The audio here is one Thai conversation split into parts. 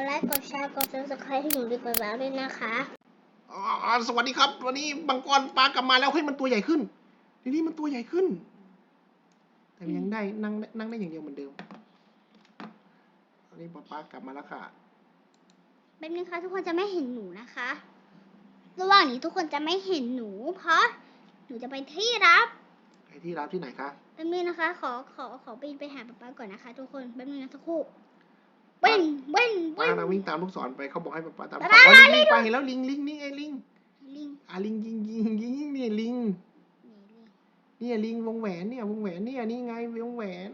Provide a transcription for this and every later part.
ดไลค์กดแชร์กด subscribe ให้หนูดีกว่าแล้วด้วยนะคะอ๋อสวัสดีครับ วันนี้มังกรปลากลับมาแล้วเฮ้ยมันตัวใหญ่ขึ้นทีนี้มันตัวใหญ่ขึ้น แต่มันยังได้นั่งนั่งได้อย่างเดียวเหมือนเดิมตอนนี้ปลาปลากลับมาแล้วค่ะแป๊บนึงค่ะทุกคนจะไม่เห็นหนูนะคะ ระหว่างนี้ทุกคนจะไม่เห็นหนู เพราะหนูจะไปที่รับไอ้ที่รับที่ไหนคะ แป๊บนึงนะคะ ขอขอขอไปไปหาป๊าป๊าก่อนนะคะ ทุกคนแป๊บนึงนะสักครู่เว้นเว้นปลาเว้นกำลังวิ่งตามลูกศรไปเขาบอกให้ปลาปลาตามปลาอ๋อปลาลิงลิงไปเห็นแล้วลิงลิงนี่ไงลิงลิงอะลิงยิงยิงยิงยิงนี่ลิงนี่ลิงเนี่ยลิงวงแหวนเนี่ยวงแหวนเนี่ยนี่ไงวงแหวน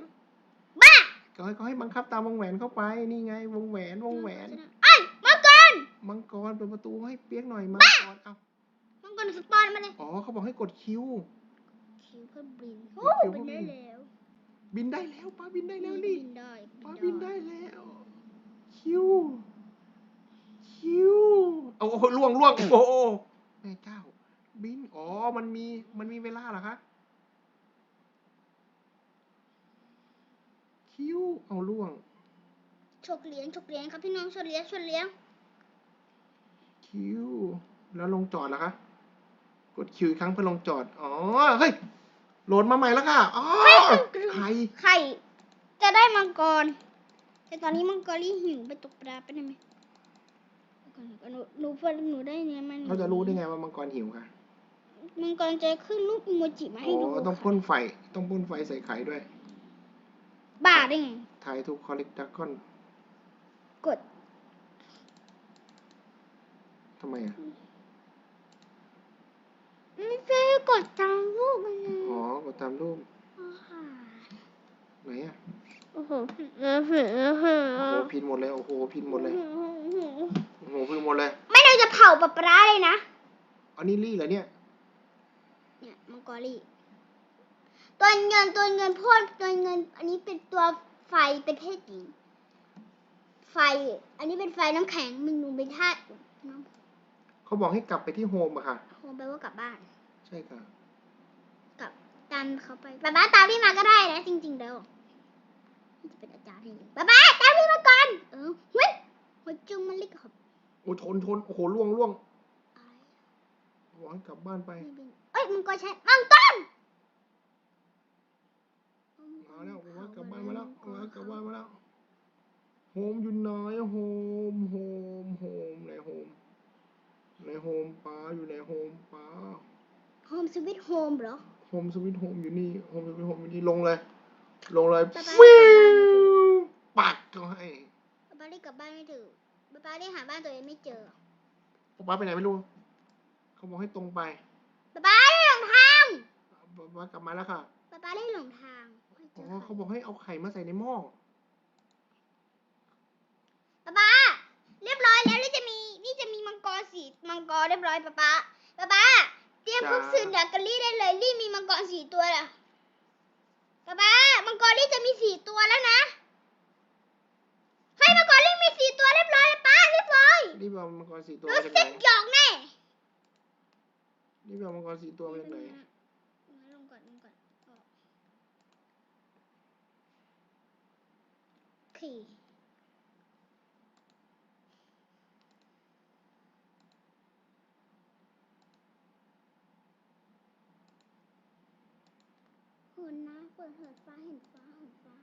บ้าก็ให้เขาให้บังคับตามวงแหวนเข้าไปนี่ไง วงแหวนวงแหวนไอ้ยมังกรมังกรเปิดประตูให้เปียกหน่อยมังกรเอามังกรสปอนมาเลยอ๋อเขาบอกให้กดคิว คิวเพื่อบินโอ้โอ้คิวบินเพื่อบิได้นแล้ว บินได้แล้วป้าบินได้แล้วบิลินได้ป้าบินได้แล้ว คิวคิวโอ้โหล่วงล่วงโอ้โหแม่เจ้า บินอ๋อมันมีมันมีเวลาเหรอคะคิวเอาล่วงฉกเหรียญฉกเหรียญครับพี่น้องฉกเหรียญฉกเหรียญคิวแล้วลงจอดเหรอคะกดคิวอีกครั้งเพื่อลงจอดอ๋อเฮ้ยโหลดมาใหม่แล้วค่ะอ๋อใครไข่จะได้มังกร แต่ตอนนี้มังกรรี่หิวไปตกปลาไปได้ไหมเดี๋ยวก่อนเดี๋ยวก่อนหนูหนูฟันหนูได้เนี่ยมันเขาจะรู้ได้ไงว่ามังกรหิวค่ะมังกรจะขึ้นรูปอีโมจิมาอ๋ให้ดูอต้องพ่นไฟ ต้องพ่นไฟใส่ไข่ด้วย บ้าได้ไงทายทุกคอลเลกดักคอนกดทำไมอะไม่ใช่กดตามรูปมันนะอ๋อกดตามรูปค่ะไหนอะ โอ้โหโอ้โหโอ้โหโอ้โหพินหมดเลย โอ้โหพินหมดเลย โอ้โหพินหมดเลย ไม่เราจะเผาปลาปลาเลยนะ อันนี้ลี่เหรอเนี่ย เนี่ยมังกรลี่ตัวเงินตัวเงินพ่นตัวเงิน อันนี้เป็นตัวไฟเป็นเพศหญิงไฟ อันนี้เป็นไฟน้ำแข็งมึงหนูเป็นธาตุน้ำเขาบอกให้กลับไปที่โฮมอะค่ะ โฮมแปลว่ากลับบ้าน ใช่ค่ะกลับตามเขาไปป้าป้าตามพี่มาก็ได้นะจริงๆแล้วนี่ จะเป็นอาจารย์ให้เลยป้าป้าตามพี่มาก่อนเออเฮ้ยหัวจุงมันลิกครับโอ้ชนชนโอ้โหล่วงล่วงอะไรบอกให้กลับบ้านไปไม่บินเอ้ยมังกรใช้มังกรมาแล้วบอกว่ากลับบ้านมาแล้วบอกว่ากลับบ้านมาแล้วโฮมอยู่ไหนโฮมโฮมโฮมไหนโฮมในโฮมป้าอยู่ในโฮมป้าโฮมสวิตโฮมเหรอโฮมสวิตโฮมอยู่นี่โฮมสวิตโฮมอยู่นี่ลงเลย ลงเลยป๊าป๊าฟิวปักเขาให้ป้าป้าได้กลับบ้านไม่ถึงป้าป้าได้หาบ้านตัวเองไม่เจอป้าไปไหนไม่รู้เขาบอกให้ตรงไปป้าป้าได้หลงทางป้าป้ากลับมาแล้วค่ะป้าป้าได้หลงทางไม่เจอ๋ออใครเขาบอกให้เอาไข่มาใส่ในหม้อป้าป้าเรียบร้อยแล้วนี่จะมีนี่จะมีมังกรสีมังกรเรียบร้อยป้าป้าป้าป้าเตรียมพวกจ้าสื่อดักกะลี่ได้เลยลี่มีมังกรสีตัวละป้าป้ามังกรลี่จะมีสีตัวแล้วนะให้มังกรลี่มีสีตัวเรียบร้อยแล้วป้าเรียบร้อยรีบเอามังกรสี่ตัวเรามาจากไหเซ็นตหยอกแน่รีบเอามังกรสี่ตัวมาจากไหนลงก่อนลงก่อนขี่หุ่นนะ เปิดเหิดฟ้าเห็นฟ้าเห็นฟ้า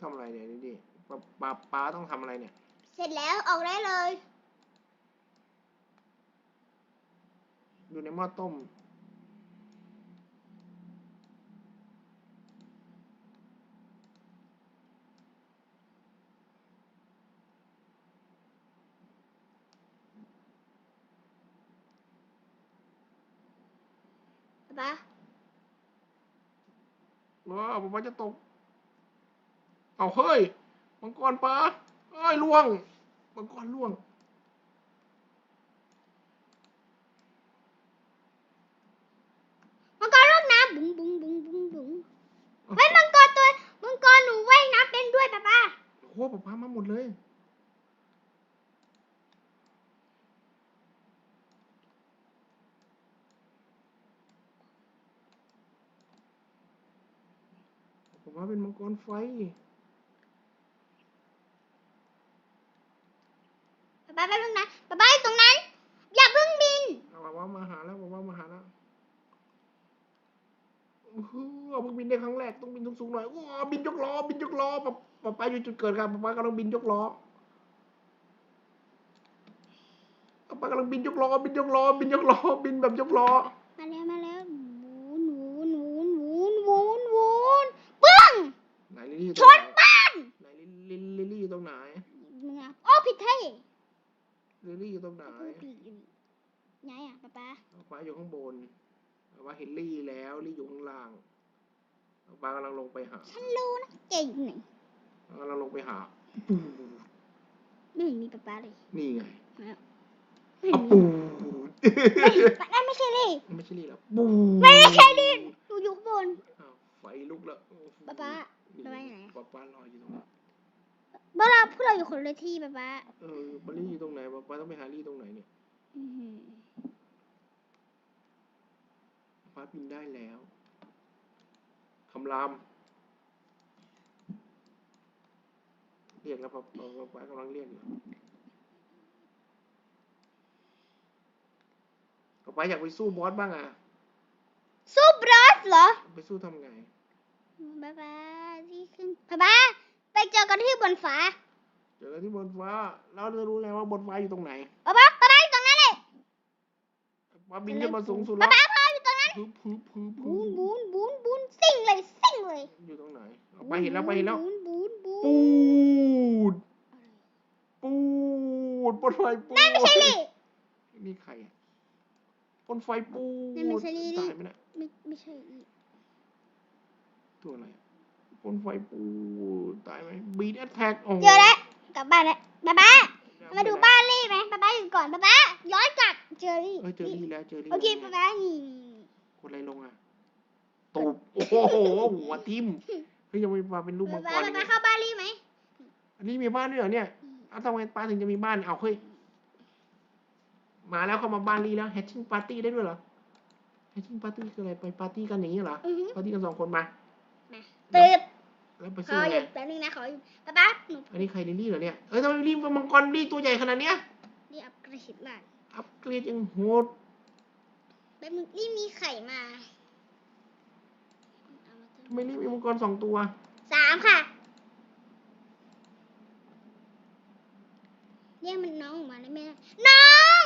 ทำอะไรเนี่ยนี่ดิป้าป้าป้าต้องทำอะไรเนี่ย เสร็จแล้วออกได้เลยอยู่ในหม้อต้ม ป๊าว้าวป้าจะตก เอาเฮ้ย มังกรป้าเอ้ยล่วง มังกรล่วง มังกรลูกน้ำบุ้งบุ้งบุ้งบุ้งบุ้งเฮ้ยมังกรตัว มังกรหนูว่ายน้ำเป็นด้วยป๊าป๊าโอ้โหป้าป้ามาหมดเลย กรไฟป๊าป๊าไปตรงนั้นป๊าป๊ายตรงนั้น อย่าเพิ่งบินบอาว่ามาหาแล้วว่ามาหาแล้วเอาเพิ่งบินได้ครั้งแรกต้องบินสูงๆหน่อยโอบินยกล้อบินยกล้อป๊าป๊าไปอยู่จุดเกิดครับป๊าป๊ากำลังบินยกล้อป๊ากำลังบินยกล้อบินยกล้อบินยกล้อบินแบบยกล้อมาเล้วมาเล้ ลิลลี่อยู่ชตรงนไหนบ้านไหนลิลลิลลี่อยู่ตรงไหนมึงอะโอ้ผิดเท่ลิลลี่อยู่ตรงไหนพูดผิดอยู่นี่ไงอะป๊าป๊าป๊าอยู่ข้างบนป๊าป๊าเห็นลี่แล้วลี่อยู่ข้างล่างป๊ากำลังลงไปหา ฉันรู้นะแกอยู่ไหนป๊ากำลังลงไปหาไม่เห็นมีป๊าป๊าเลย นี่ไงไม่เห็นอะมีปูไม่เห็นป๊านั่นไม่ใช่เลยไม่ใช่ลี่แล้วปูไม่ใช่ลินอยู่อยู่ข้างบนอ้าวไฟลุกแล้วป๊าป๊า นี่ป๊าป๊าอยู่ไหนป๊าป๊ารออยู่ตรงนั้นเมื่อเราพวกเราอยู่คนละที่ป๊าป๊าเออป๊าลี่อยู่ตรงไหนป๊าป๊าต้องไปหาลี่ตรงไหนเนี่ยอื้อหือป๊าบินได้แล้วคำรามเรียกแล้วป๊าป๊าป๊าป๊ากำลังเรียกอยู่ป๊าป๊าอยากไปสู้บอสบ้างอะสู้บรอสเหรอ ไปสู้ทำไง ป๊าป๊าที่ขึ้นป๊าป๊าไปเจอกันที่บนฟ้า เจอกันที่บนฟ้า เราจะรู้แล้วว่าบนฟ้าอยู่ตรงไหนป๊าป๊าป๊าป๊าอยู่ตรงนั้นเลยป๊าบินขึ้นมาสูงสุดป๊าแล้วป๊าพ่ออยู่ตรงนั้นพึบพึบพึบพึบูบนบูนบูนบูนซิ่งเลยซิ่งเลย อยู่ตรงไหนเอาไปเห็นแล้วไปเห็นแล้วบูนบูนบูนปูดปูดปนไฟปูดนั่นไม่ใช่ลินี่ใครอะปนไฟปูดนั่นไม่ใช่ลิลิตายไหมเนะไม่ไม่ใช่ลิ ตัวอะไรอะปนไฟปูดตายไหมบีดแอทแทกโอ้เจอแล้วกลับบ้านแล้วป๊าป๊ามาดูบ้านลี่ไหมป๊าป๊าอยู่ก่อนป๊าป๊าย้อนกลับเจอลี่เอ้ยเจอรี่แล้วเจอรี่โอเคแล้วป๊าป๊านี่กดอะไรลงอะตบโอ้โหหัวทิ่มเฮ้ยยังไม่มาเป็นรูปมัป๊างกป๊ารอีกป๊าเหรอเข้าบ้านลี่ไหมอันนี้มีบ้านด้วยเหรอเนี่ยเอาทำไมป้าถึงจะมีบ้านเอาเฮ้ยมาแล้วเข้ามาบ้านลี่แล้วแฮชชิ่งปาร์ตี้ได้ด้วยเหรอแฮชชิ่งปาร์ตี้คืออะไรไปปาร์ตี้กันอย่างนี้เหรออือฮึปาร์ตี้กันสองคนมามา ตืบแล้วไปขซื้อออไงยู่แป๊บนึงนะขออยู่ป๊าป๊าหนูอันนี้ใครลิลลี่เหรอเนี่ยเอ้ยทำไมลิลลี่เป็นมังกรลี่ตัวใหญ่ขนาดเนี้ยนี่อัพกระชิบมากอัปเกรดยังโหดแป๊บนึงนี่มีไข่มาเอามาทำไมลี่มีมังกรสองตัวสามค่ะเรียกมันน้องออกมาได้ไหมน้อง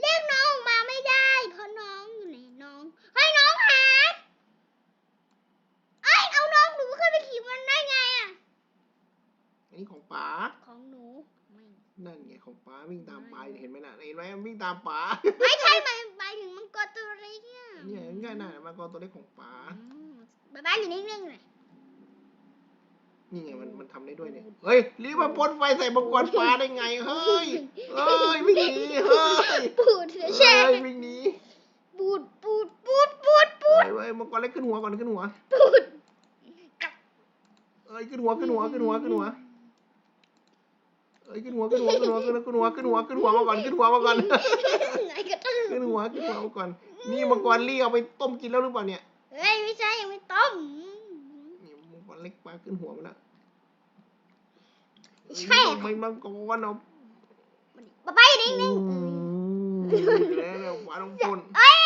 เรียกน้องออกมาไม่ได้ เพราะน้องอยู่ไหนน้องเฮ้ยน้องหายเอ้ยเอาน้องหนูขึ้นไปขี่มันได้ไงอะ อันนี้ของป๋า ของหนูไม่ นั่นไง ของป๋าวิ่งตามป๋าเห็นไหมน่ะเห็นไหมมันวิ่งตามป๋าไม่ใช่หมายหมายถึงมังกรตัวเล็กเนี่ยเนี่ยง่ายๆน่ะมังกรตัวเล็กของป๋าอืมบ๊ายบายอยู่นิ่งๆหน่อยนี่ไงมันมันทำได้ด้วยเนี่ย เฮ้ยรีบมาพ่นไฟใส่มังกรฟ้าได้ไง เฮ้ย เฮ้ยวิ่งหนีเฮ้ยปูดเถือเฮ้แช่ยวิ่งหนีปูดปูดปูดปูดปูดเฮ้ยเฮ้ยมังกรเล็กขึ้นหัวก่อนขึ้นหัวปูดเอ้ยขึ้นหัวขึ้นหัวขึ้นหัวขึ้นหัว เอ้ยขึ้นหัวขึ้นหัวขึ้นหัวขึ้นหัวขึ้นหัวขึ้นหัวขึ้นหัวมาก่อนขึ้นหัวมาก่อนไงก็ต้องขึ้นหัวขึ้นหัวมาก่อน นี่มังกรลี่เอาไปต้มกินแล้วหรือเปล่าเนี่ยเฮ้ยไม่ใช่ยังไม่ต้มนี่มังกรเล็กปลาขึ้นหัวมันละใช่ไม่มังกรเอาบ๊ายบายอยู่นิ่งอืๆมแล้วปลาต้องพ่นเอ้ย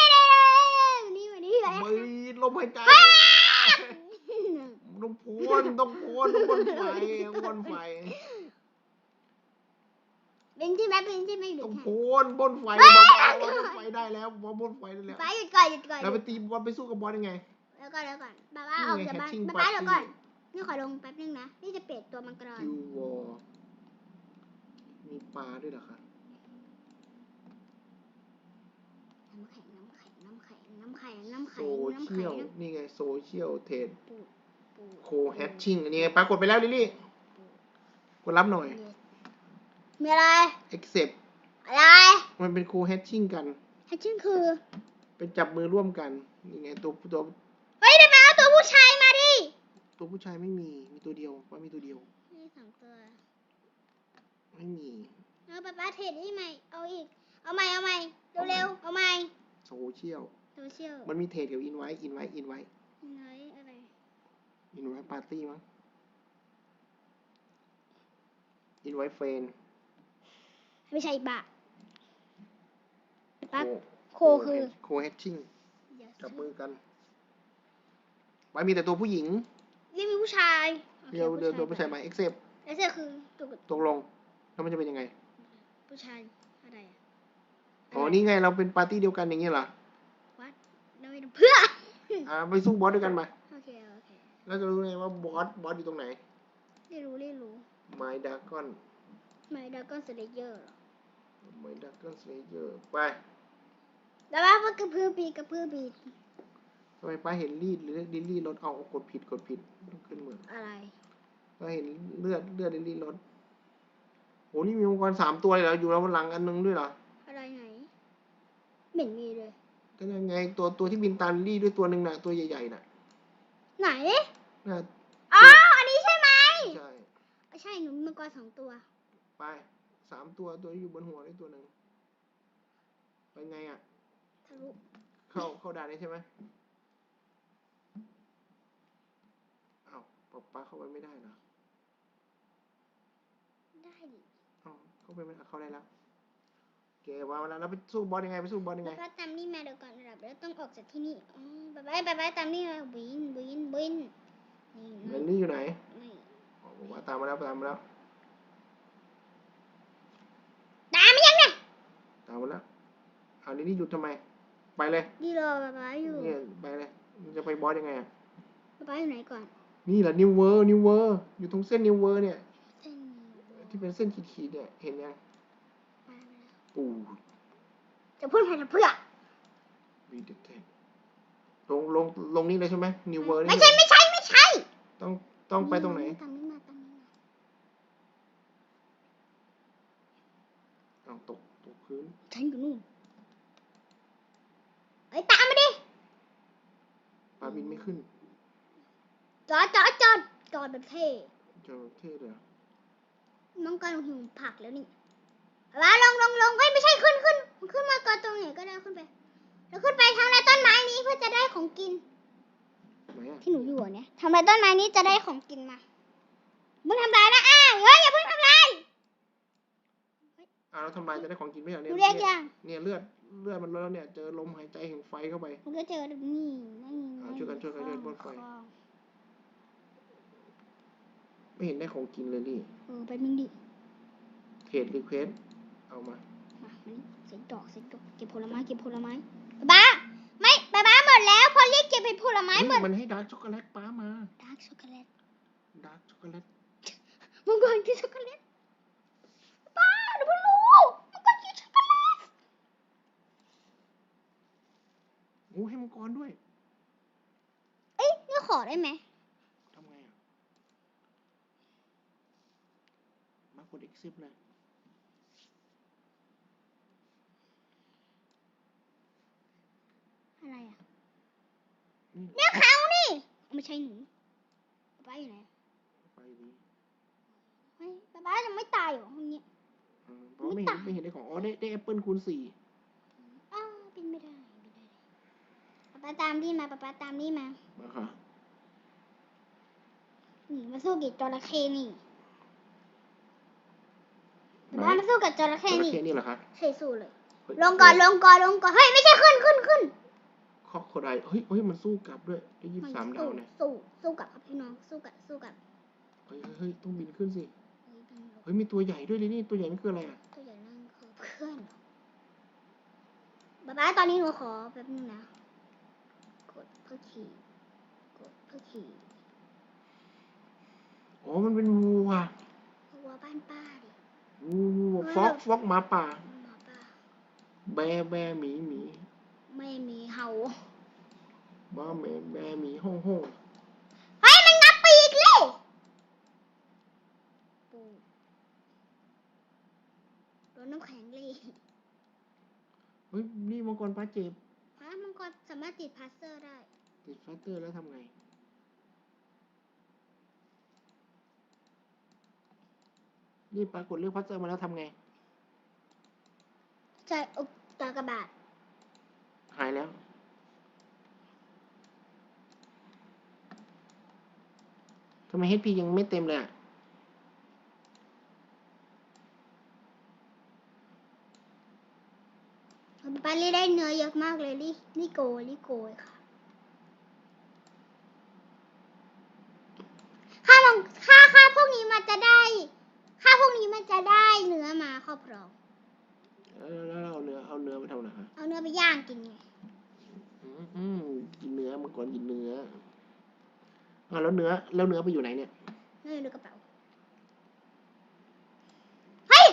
นี่มานี่เลยไม่ลมหายใจต้องพ่นต้องพ่นต้องพ่นไฟต้องพ่นไฟเป็นที่ไหมเป็นที่ไม่หยุต้อดงค่ะ พ่นพ่นไฟเฮ้ยเบาเฮ้ยๆพ่นไฟได้แล้วพอพ่นไฟได้แล้วบ๊ายหยุดก่อนหยุดก่อนเราไปตีบอลไปสู้กับบอลยังไง แล้วก่อนแล้วก่อนบ๊ายบายออกจากบ้านนี่ไงบ๊ายบาย catching เดี๋ยวก่อน party นี่ขอลงแป๊บนึงนะนี่จะเปลี่ยนตัวมังกรกิววอร์มีปลาด้วยเหรอคะน้ำแข็งน้ำแข็งน้ำแข็งน้ำแข็งน้ำโซแข็งน้ำเชีแข็ยงลนี่ไงโซเชียลเทรดปูดปูดโคแฮชชิ่งอันนี้ไงปรากฏไปแล้วลิลลี่กดรับหน่อย มีอะไร accept อะไรมันเป็นโคแฮชชิ่งกัน แฮชชิ่งคือ เป็นจับมือร่วมกันนี่ไงตัวตัวเฮ้ยเดี๋ยวมาเอาตัวผู้ชายมาดิตัวผู้ชายไม่มีมีตัวเดียวว่ามีตัวเดียวนี่สองตัวไม่มีเอาป้าป้าเทรดให้ใหม่เอาอีก เอาใหม่เอาใหม่เร็วๆเอาใหม่โซเชียลโซเชียลมันมีเทรดกับอินไว้อินไว้อินไว้ไหนอะไรอินไว้ปาร์ตี้มั้งอินไวเฟน ไม่ใช่บะปักโคโคคือโคเฮชชิ่งจับมือกันไปมีแต่ตัวผู้หญิง นี่มีผู้ชายโอคเดี๋ยวเดี๋ยวตัวผู้ชายมาเอ็กเซปแล้วเสื้อคือตัวตกลง แล้วมันจะเป็นยังไง ผู้ชายอะไรอะอ๋อ นี่ไงเราเป็นปาร์ตี้เดียวกันอย่างเงี้ยเหรอวัดเราไม่รู้เพื่ออ่าไปสู้บอสด้วยกันมา โอเค โอเค แล้วจะรู้ไงว่าบอส บอสอยู่ตรงไหน ไม่รู้ไม่รู้ไมดากอนไม่ดากอนสเลเยอร์ไมดา กอนสเลเยอร์ไปแล้วว่ามันกระพือปีกกระพือปีกทำไมป้าเห็นรีดหรือดิลลี่รถเอากดผิดกดผิดต้องขึ้นเหมือนอะไรป้าเห็นเลือดเลือดดิลลี่รถโหนี่มีมังกรสามตัวเลยเหรออยู่แล้วบนหลังอันนึงด้วยเหรออะไรไหนเหม็นมีเลยก็ยังไงตัวตัวที่บินตามดิลลี่ด้วยตัวหนึ่งน่ะตัวใหญ่ๆน่ะ ไหนน่ะอ๋ออันนี้ใช่ไหมใช่ไม่ใช่หนูมีมังกรสองตัว ไปสามตัวตัวที่อยู่บนหัวด้วยตัวหนึ่ง ไปไงอะ ทะลุ เข้าเข้าด่านได้ใช่ไหมอ้าวป๊าป๊าเข้าไปไม่ได้เหรอได้ดิอ้าวเข้าไปไม่ได้เข้าได้แล้วโอเคว่าแล้วเราไปสู้บอสยังไงไปสู้บอสยังไง ป๊าป๊าตามนี่มาเดี๋ยวก่อนระดับแล้วต้องออกจากที่นี่อ๋อป๊าป๊าป๊าป๊าตามนี่มาบินบินบินนี่เรนะนนี่อยู่ไหนนี่อ๋อบอกว่าตามมาแล้วตามมาแล้ว ตามไม่ยังเนี่ยตามมาแล้ว เอาเรนนี่หยุดทำไม ไปเลยดีรอป๊าป๊าอยู่เนี่ยไปเลยมันจะไปบอสยังไงอะป๊าป๊าอยู่ไหนก่อนนี่แหละนิวเวอร์นิวเวอร์อยู่ตรงเส้นนิวเวอร์เนี่ยเส้นนี้ที่เป็นเส้นขีดๆเนี่ยเห็นยังมาแล้วปูจะพูดใครจะเพื่อวีเดเทนลงลงลงนี่เลยใช่ไหมนิวเวอร์นี่ไม่ใช่ไม่ใช่ไม่ใช่ต้องต้องไปตรงไหนตามนี้มาตามนี้มาเอาตกตกพื้นฉันอยู่นู่นเอ้ยตามมาดิปลาบินไม่ขึ้นจอดจอดจอดจอดแบบเท่เจอเท่เลยเหรอมังกรหิวผักแล้วนี่มาลงลงลงเอ้ยไม่ใช่ขึ้นขึ้นขึ้นมาก่อนตรงไหนก็ได้ขึ้นไป แล้วขึ้นไปทางไรต้นไม้นี้เพื่อจะได้ของกิน ไหนอะที่หนูอยู่อะเนี่ยทำไรต้นไม้นี้จะได้ของกินมามึงทำลายนะอ้าวเฮ้ยอย่าเพิ่ง ทำลายอ้าวแล้วทำลายจะได้ของกินไหมเหรอหเนี่นูยเรียกเนี่ยยังเนี่ยเลือดเลือดมันลดแล้วเนี่ยเจอลมหายใจแห่งไฟเข้าไปมันก็เจอแบบนี่นี่อ่าช่วยกันช่วยกันช่วยกันบนไฟคลองไม่เห็นได้ของกินเลยนี่เออไปมึงดิเทรดรีเควสเอามามามานี่เซ็ตดอกเซ็ตดอกเก็บผลไม้เก็บผลไม้บ้าไม่บ้าบ้าหมดแล้วพอเรียกเก็บเป็นผลไม้เฮ้ยหมดมันให้ดาร์กช็อกโกแลตป้ามาดาร์กช็อกโกแลตดาร์กช็อกโกแลตมังกรกินช็อกโกแลตป้าหนูเพิ่งรู้มังกรกินช็อกโกแลต โอ้ให้มังกรด้วย เอ้ยนี่ขอได้ไหมทำไงอะ มากด accept เลย อะไรอะนี่เนี่ยเขานี่ไม่ใช่หนูป้าอยู่ไหนไปดีเฮ้ยป้าป้ายังไม่ตายเหรออย่างเงี้ยเออเพราะไม่เห็นไม่เห็นได้ของ อ๋อ ได้ได้แอปเปิลคูณสี่อ้าวเป็นไม่ได้เป็นไม่ได้ป้าป้าตามนี่มาป้าป้าตามนี่มามาค่ะนี่มาสู้กับจระเข้นี่ป้าป้ามาสู้กับจระจเข้ระนี่เข้นี่เหรอคะใช่สู้เลยเฮ้ยลงก่อนลงก่อนลงก่อนเฮ้ยไม่ใช่ขึ้นขึ้นขึ้นคอกโคไดเฮ้ยเฮ้ยมันสู้กลับด้วยได้ยี่สิบสามดาวเนี่ยสู้สู้กับครับพี่น้องสู้กับสู้กับเฮ้ยเฮ้ยเฮ้ยต้องบินขึ้นสิเฮ้ยเป็นเฮ้ยมีตัวใหญ่ด้วยเลยนี่ตัวใหญ่นี่คืออะไรอะตัวใหญ่นั่นคือเพื่อนป้าป้าตอนนี้หนูขอแป๊บนึงนะ กดเพื่อขี่กดเพื่อขี่อ๋อ มันเป็นวัววัวบ้านป้าดิวัววัวฟอกฟอกหมาป่า หมาป้าแบแบหมีหมี ไม่มีเห่าบ้าแบแบหมีห้องห้องเฮ้ย มันงับปีกเลยปูโดนน้ำแข็งเลยเฮ้ย นี่มังกรปลาเจ็บฮะมันก็สามารถติดพลาสเตอร์ได้ ติดแฟกเตอร์แล้วทำไง นี่ปรากฏเลือกแฟกเตอร์มาแล้วทำไง ใส่อุปกากระบาดหายแล้ว ทำไม HP ยังไม่เต็มเลยอะป้าลี่ได้เนื้อเยอะมากเลยนี่นี่โกนี่โกค่ะ นื้อมังกรกินเนื้ออ่าแล้วเนื้อ แล้วเนื้อไปอยู่ไหนเนี่ยเนื้อในกระเป๋า เฮ้ย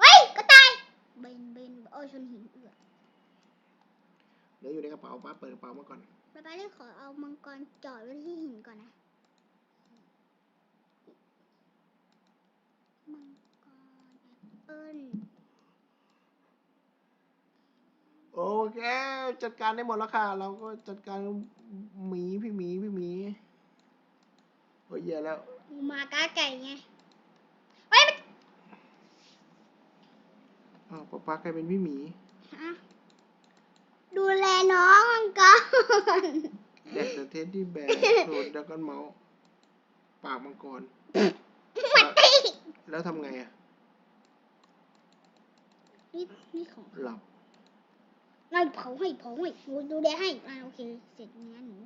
เฮ้ยกระต่ายเบนเบนโอ้ยชนหินเอือกเนื้ออยู่ในกระเป๋าป้าเปิดกระเป๋ามาก่อนป๊าป๊าเลยขอเอามังกรจอดไว้ที่หินก่อนนะ มังกรแอปเปิ้ล โอเค จัดการได้หมดแล้วค่ะ เราก็จัดการหมีพี่หมีพี่หมีโอ้ยแย่แล้วหมาก้าไก่ไงเฮ้ยมันอ้าวป๊าป๊ากลายเป็นพี่หมีฮะดูแลน้องมังกรแดกแต่เทสที่แบกโดดดักกันเมาส์ปากมังกรมันตีแล้วทำไงอะนี่นี่ของหลับ นายเผาให้เผาให้ดูดูแลให้อ่าโอเค เสร็จงานหนู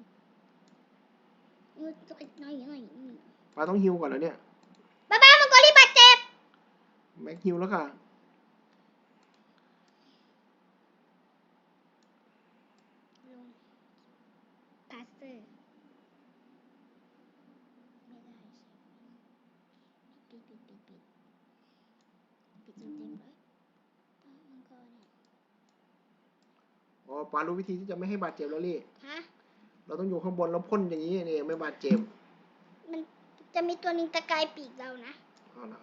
เออจะไปน้อยหน่อยอืมป้าต้องฮิวก่อนแล้วเนี่ยบ้าบ้ามังกรรีบบาดเจ็บแม็กฮิวแล้วค่ะลงพาสเตอร์ไม่ได้ใช่ปิดปิดปิดปิดปิดเต็มเต็มเลยอะมังกรเนี่ย อ๋อป้ารู้วิธีที่จะไม่ให้บาดเจ็บแล้วลี่ ฮะ เราต้องอยู่ข้างบนแล้วพ่นอย่างนี้นี่ไม่บาดเจ็บมันจะมีตัวหนึ่งตะกายปีกเรานะเอาละ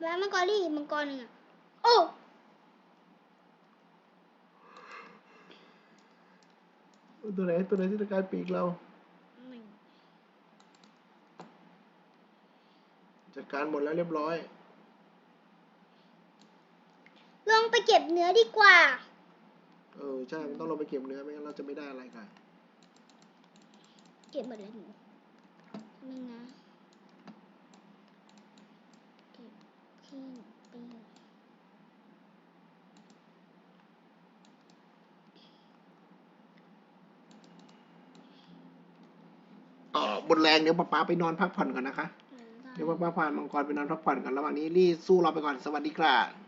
แล้วมังกรรีบมังกรหนึ่งอะโอ้ ตัวไหนตัวไหนที่ตะกายปีกเรา หนึ่งจัดการหมดแล้วเรียบร้อย ลงไปเก็บเนื้อดีกว่า เออใช่มันต้องลงไปเก็บเนื้อไม่งั้นเราจะไม่ได้อะไรกันเก็บหมดเลยหนูนึงนะเก็บที่ปีอ๋อบนแรงเดี๋ยวป้าป๊าไปนอนพักผ่อนก่อนนะคะเออได้เดี๋ยวป้าป๊าพามังกรไปนอนพักผ่อนก่อนระหว่างนี้รี่สู้เราไปก่อนสวัสดีครับ